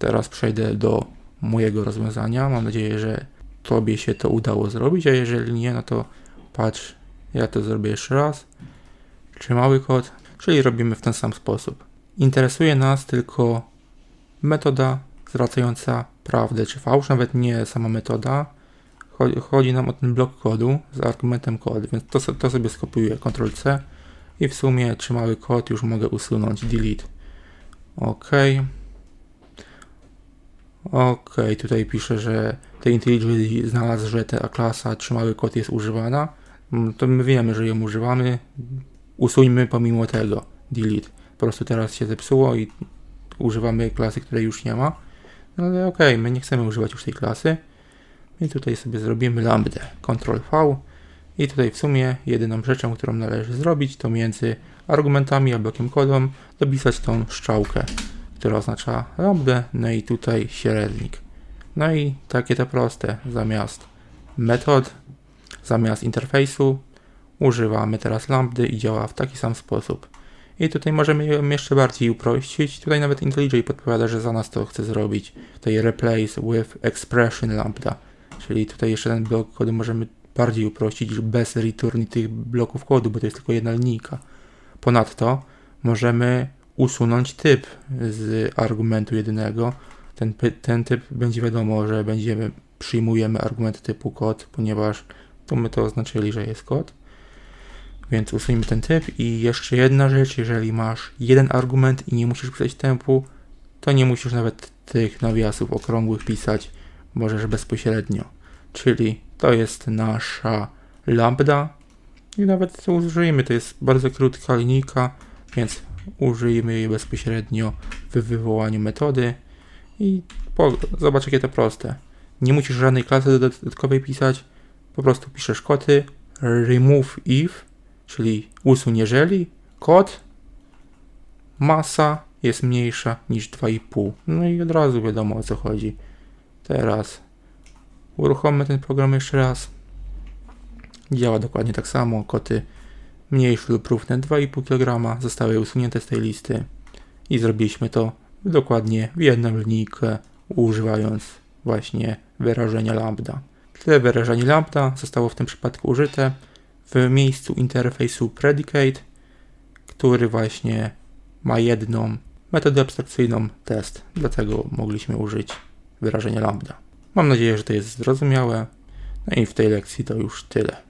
Teraz przejdę do mojego rozwiązania. Mam nadzieję, że Tobie się to udało zrobić, a jeżeli nie, no to patrz, ja to zrobię jeszcze raz. Trzymały kod, czyli robimy w ten sam sposób. Interesuje nas tylko metoda zwracająca prawdę czy fałsz, nawet nie sama metoda. Chodzi, nam o ten blok kodu z argumentem kod, więc to, to sobie skopiuję Ctrl-C i w sumie trzymały kod już mogę usunąć, delete. OK. OK, tutaj pisze, że tej IntelliJ znalazł, że ta klasa trzymały kod jest używana. Mm, To my wiemy, że ją używamy. Usuńmy pomimo tego. Delete. Po prostu teraz się zepsuło i używamy klasy, której już nie ma. No ale okej, my nie chcemy używać już tej klasy. I tutaj sobie zrobimy lambda. Ctrl V. I tutaj w sumie jedyną rzeczą, którą należy zrobić, to między argumentami a blokiem kodą dopisać tą strzałkę, która oznacza lambda, no i tutaj średnik. No i takie to proste. Zamiast metod, zamiast interfejsu używamy teraz lambdy i działa w taki sam sposób. I tutaj możemy ją jeszcze bardziej uprościć. Tutaj nawet IntelliJ podpowiada, że za nas to chce zrobić. Tutaj replace with expression lambda. Czyli tutaj jeszcze ten blok kodu możemy bardziej uprościć bez return tych bloków kodu, bo to jest tylko jedna linijka. Ponadto możemy usunąć typ z argumentu jedynego. Ten, ten typ będzie wiadomo, że będziemy przyjmujemy argument typu kod, ponieważ tu my to oznaczyli, że jest kod. Więc usuńmy ten typ i jeszcze jedna rzecz, jeżeli masz jeden argument i nie musisz pisać tempu, to nie musisz nawet tych nawiasów okrągłych pisać, możesz bezpośrednio. Czyli to jest nasza lambda i nawet to użyjmy, to jest bardzo krótka linijka, więc użyjmy jej bezpośrednio w wywołaniu metody i po, zobacz jakie to proste. Nie musisz żadnej klasy dodatkowej pisać, po prostu piszesz koty remove if, czyli usuń jeżeli, kod masa jest mniejsza niż 2,5. No i od razu wiadomo o co chodzi. Teraz uruchommy ten program jeszcze raz. Działa dokładnie tak samo. Koty mniejsze lub równe 2,5 kg zostały usunięte z tej listy i zrobiliśmy to dokładnie w jedną linijkę, używając właśnie wyrażenia lambda. Tyle wyrażeń lambda zostało w tym przypadku użyte w miejscu interfejsu predicate, który właśnie ma jedną metodę abstrakcyjną test, dlatego mogliśmy użyć wyrażenia lambda. Mam nadzieję, że to jest zrozumiałe. No i w tej lekcji to już tyle.